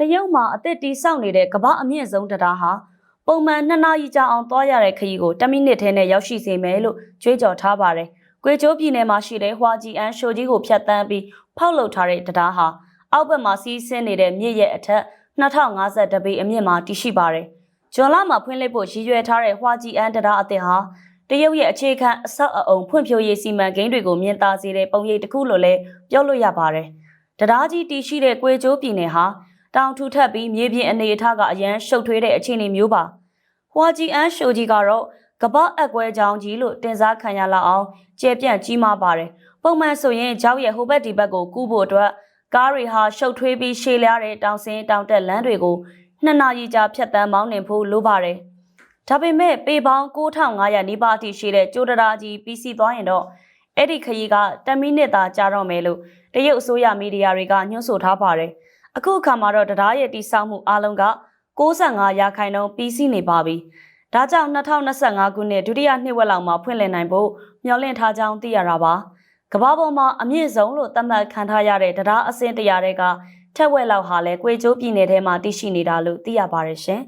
တရုတ်မှာအသက်တီးဆောက်နေတဲ့ကမ္ဘာအမြင့်ဆုံးတရားဟာပုံမှန်2နာရီကြာအောင်သွားရတဲ့ခရီးကို10မိနစ်ထဲနဲ့ရောက်ရှိစေမယ်လို့ကြွေးကြော်ထားပါတယ်။ကွေကျိုးပြည်နယ်မှာရှိတဲ့ဟွာဂျီအန်ရှိုကြီးကိုဖြတ်တန်းပြီးဖောက်လုပ်ထားတဲ့တရားဟာအောက်ဘက်မှာစီးဆင်းနေတဲ့မြစ်ရဲ့အထက်2050ပေအမြင့်မှာတည်ရှိပါတယ်။ဂျွန်လာမှာဖွင့်လှစ်ဖို့ရည်ရွယ်ထားတဲ့ဟွာဂျီအန်တရားအသစ်ဟာတရုတ်ရဲ့အခြေခံအဆောက်အအုံဖွံ့ဖြိုးရေးစီမံကိန်းတွေကိုမြင်သာစေတဲ့ပုံရိပ်တစ်ခုလို့လည်းပြောလို့ရပါတယ်။တရားကြီးတည်ရှိတဲ့ကွေကျိုးပြည်နယ်ဟာ တောင်ထူထပ်ပြီးမြေပြင်အနေအထားကအရန်ရှုပ်ထွေးတဲ့အခြေအနေမျိုးပါ။ဟွာဂျီအန်ရှိုကြီးကတော့ကပ္ပအက်ကွဲကြောင်ကြီးလို့တင်စားခံရလောက်အောင်ကျေပြန့်ကြီးမားပါတယ်။ပုံမှန်ဆိုရင်ကြောက်ရဲ့ဟိုဘက်ဒီဘက်ကိုကူးဖို့အတွက်ကားတွေဟာရှုပ်ထွေးပြီးရှည်လျားတဲ့တောင်စင်းတောင်တက်လမ်းတွေကိုနှစ်နာရီကြာဖြတ်တန်းမောင်းနှင်ဖို့လိုပါတယ်။ဒါပေမဲ့ပေပေါင်း9500နီးပါးအထိရှိတဲ့ကျိုးတရာကြီးပြီးစီးသွားရင်တော့အဲ့ဒီခရီးက10မိနစ်သာကြာတော့မယ်လို့တရုတ်အစိုးရမီဒီယာတွေကညွှန်းဆိုထားပါတယ်။ အခုအခါမှာတော့တရားရဲ့တိစောက်မှုအလုံးက65ရာခိုင်နှုန်းပြီးစီးနေပါပြီ။ဒါကြောင့်2025ခုနှစ်ဒုတိယနှစ်ဝက်လောက်မှာဖွင့်လှစ်နိုင်ဖို့မျှော်လင့်ထားကြောင်းသိရတာပါ။ကမ္ဘာပေါ်မှာအမြင့်ဆုံးလို့သတ်မှတ်ခံထားရတဲ့တရားအဆင့်တရားတွေကထက်ဝက်လောက်ဟာလဲကွေကျိုးပြည်နယ်ထဲမှာတည်ရှိနေတာလို့သိရပါတယ်ရှင်